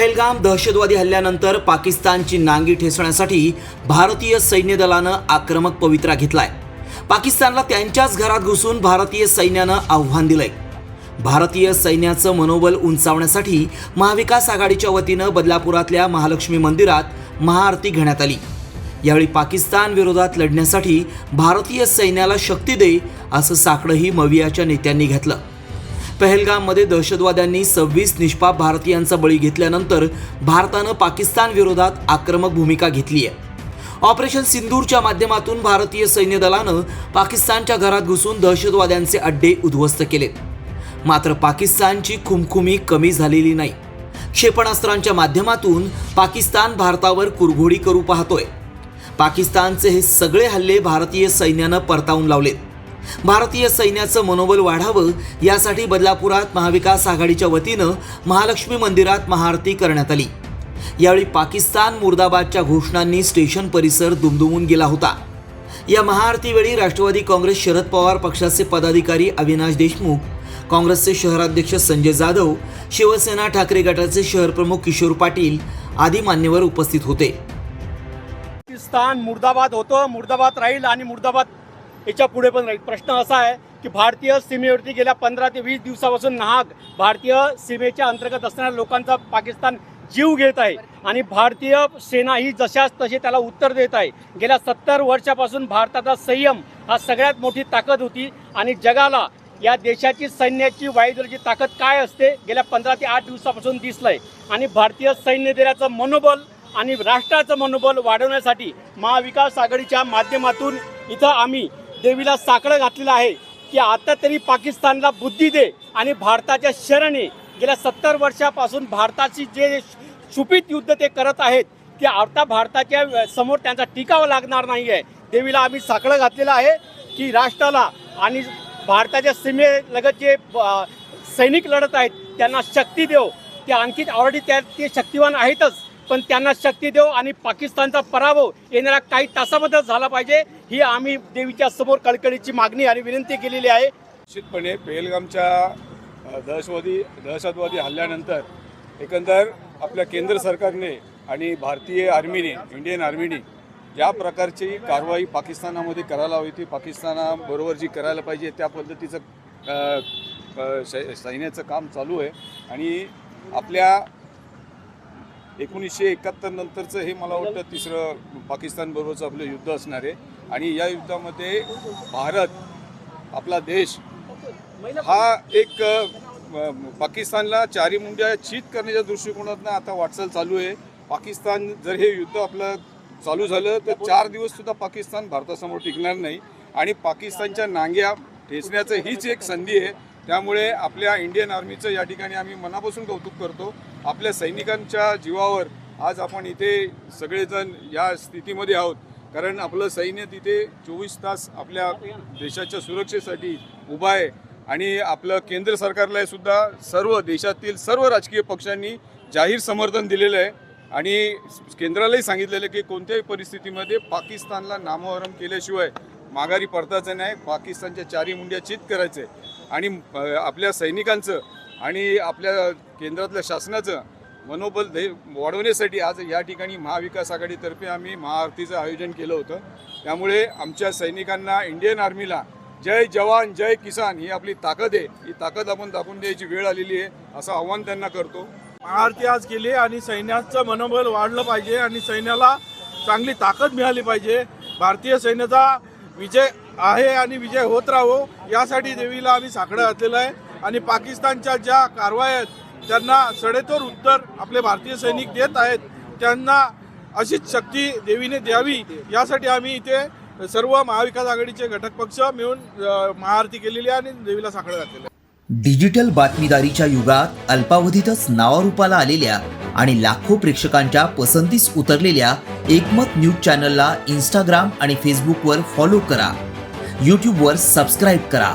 पहलगाम दहशतवादी हल्ल्यानंतर पाकिस्तानची नांगी ठेसण्यासाठी भारतीय सैन्य दलानं आक्रमक पवित्रा घेतलाय. पाकिस्तानला त्यांच्याच घरात घुसून भारतीय सैन्यानं आव्हान दिलंय. भारतीय सैन्याचं मनोबल उंचावण्यासाठी महाविकास आघाडीच्या वतीनं बदलापुरातल्या महालक्ष्मी मंदिरात महाआरती घेण्यात आली. यावेळी पाकिस्तान विरोधात लढण्यासाठी भारतीय सैन्याला शक्ती दे असं साकडंही मवियाच्या नेत्यांनी घेतलं. पहलगाममध्ये दहशतवाद्यांनी सव्वीस निष्पाप भारतीयांचा बळी घेतल्यानंतर भारतानं पाकिस्तान विरोधात आक्रमक भूमिका घेतली आहे. ऑपरेशन सिंदूरच्या माध्यमातून भारतीय सैन्य दलानं पाकिस्तानच्या घरात घुसून दहशतवाद्यांचे अड्डे उद्ध्वस्त केलेत. मात्र पाकिस्तानची खुमखुमी कमी झालेली नाही. क्षेपणास्त्रांच्या माध्यमातून पाकिस्तान भारतावर कुरघोडी करू पाहतोय. पाकिस्तानचे हे सगळे हल्ले भारतीय सैन्यानं परतावून लावलेत. भारतीय सैन्याचं मनोबल वाढावं यासाठी बदलापुरात महाविकास आघाडीच्या वतीनं महालक्ष्मी मंदिरात महाआरती करण्यात आली. यावेळी पाकिस्तान मुर्दाबादच्या घोषणांनी स्टेशन परिसर दुमदुमून गेला होता. या महाआरतीवेळी राष्ट्रवादी काँग्रेस शरद पवार पक्षाचे पदाधिकारी अविनाश देशमुख काँग्रेसचे शहराध्यक्ष संजय जाधव शिवसेना ठाकरे गटाचे शहरप्रमुख किशोर पाटील आदी मान्यवर उपस्थित होते. पाकिस्तान मुर्दाबाद होतं मुर्दाबाद राहील आणि मुर्दाबाद याच्यापुढे पण राहील. प्रश्न असा आहे की भारतीय सीमेवरती गेल्या पंधरा ते वीस दिवसापासून नाहक भारतीय सीमेच्या अंतर्गत असणाऱ्या लोकांचा पाकिस्तान जीव घेत आहे. आणि भारतीय सेना ही जशाच तशी त्याला उत्तर देत आहे. गेल्या सत्तर वर्षापासून भारताचा संयम हा सगळ्यात मोठी ताकद होती. आणि जगाला या देशाची सैन्याची वायुदलाची ताकद काय असते? गेल्या पंधरा ते आठ दिवसापासून दिसलंय. आणि भारतीय सैन्य दलाचं मनोबल आणि राष्ट्राचं मनोबल वाढवण्यासाठी महाविकास आघाडीच्या माध्यमातून इथं आम्ही देवीला साकडं घातलेलं आहे की आता तरी पाकिस्तानला बुद्धी दे आणि भारताच्या शरणे गेल्या सत्तर वर्षापासून भारताची जे छुपित युद्ध ते करत आहेत ते आता भारताच्या समोर त्यांचा टिकाव लागणार नाही आहे देवीला आम्ही साकडं घातलेलं आहे की राष्ट्राला आणि भारताच्या सीमेलगत जे सैनिक लढत आहेत त्यांना शक्ती देव. ते आणखी ऑलरेडी त्या ते शक्तिवान आहेतच. पण त्यांना शक्ती देव आणि पाकिस्तानचा पराभव येणाऱ्या काही तासामध्ये झाला पाहिजे ही आम्ही देवीच्या समोर कळकळीची मागणी आणि विनंती केलेली आहे. निश्चितपणे पेहलगामच्या दहशतवादी दहशतवादी हल्ल्यानंतर एकंदर आपल्या केंद्र सरकारने आणि भारतीय आर्मीने इंडियन आर्मीने ज्या प्रकारची कारवाई पाकिस्तानामध्ये करायला हवी ती पाकिस्तानाबरोबर जी करायला पाहिजे त्या पद्धतीचं सैन्याचं काम चालू आहे. आणि आपल्या एकोणीसशे एकाहत्तर नंतरचं हे मला वाटतं तिसरं पाकिस्तानबरोबरचं आपलं युद्ध असणार आहे. आणि या युद्धामध्ये भारत आपला देश हा एक म- पाकिस्तानला चारी मुंड्या चीत करण्याच्या दृष्टिकोनातनं आता वाटचाल चालू आहे. पाकिस्तान जर हे युद्ध आपलं चालू झालं तर चार दिवस सुद्धा पाकिस्तान भारतासमोर टिकणार नाही. आणि पाकिस्तानच्या नांग्या ठेचण्याचं हीच एक संधी आहे. त्यामुळे आपल्या इंडियन आर्मीचं या ठिकाणी आम्ही मनापासून कौतुक करतो. आपल्या सैनिकांच्या जीवावर आज आपण इथे सगळेजण या स्थितीमध्ये आहोत. कारण आपलं सैन्य तिथे चोवीस तास आपल्या देशाच्या सुरक्षेसाठी उभं आहे. आणि आपलं केंद्र सरकारला सुद्धा सर्व देशातील सर्व राजकीय पक्षांनी जाहीर समर्थन दिलेलं आहे. आणि केंद्रालाही सांगितलेलं आहे की कोणत्याही परिस्थितीमध्ये पाकिस्तानला नामोहरम केल्याशिवाय माघारी परतायचं नाही. पाकिस्तानच्या चारी मुंड्या चित करायचं आहे आणि आपल्या सैनिकांचं आणि आपल्या केंद्रातल्या शासनाचं मनोबल दे वाढवण्यासाठी आज या ठिकाणी महाविकास आघाडीतर्फे आम्ही महाआरतीचं आयोजन केलं होतं. त्यामुळे आमच्या सैनिकांना इंडियन आर्मीला जय जवान जय किसान ही आपली ताकद आहे. ही ताकद आपण दाखवून द्यायची वेळ आलेली आहे असं आव्हान त्यांना करतो. महाआरती आज केली आणि सैन्याचं मनोबल वाढलं पाहिजे आणि सैन्याला चांगली ताकद मिळाली पाहिजे. भारतीय सैन्याचा विजय आहे आणि विजय होत राहो यासाठी देवीला आम्ही साकडं घातलेलं आहे. आणि पाकिस्तानच्या ज्या कारवाया आहेत त्यांना सडेतोर उत्तर आपले भारतीय सैनिक देत आहेत त्यांना अशीच शक्ती देवीने द्यावी यासाठी आम्ही इथे सर्व महाविकास आघाडीचे घटक पक्ष मिळून महाआरती केलेली आहे आणि देवीला साकडं घातलेलं डिजिटल बातमीदारीच्या युगात अल्पावधीतच नावारूपाला आलेल्या आणि लाखो प्रेक्षकांच्या पसंतीस उतरलेल्या एकमत न्यूज चॅनलला इंस्टाग्राम आणि फेसबुकवर फॉलो करा. यूट्यूबवर सबस्क्राईब करा.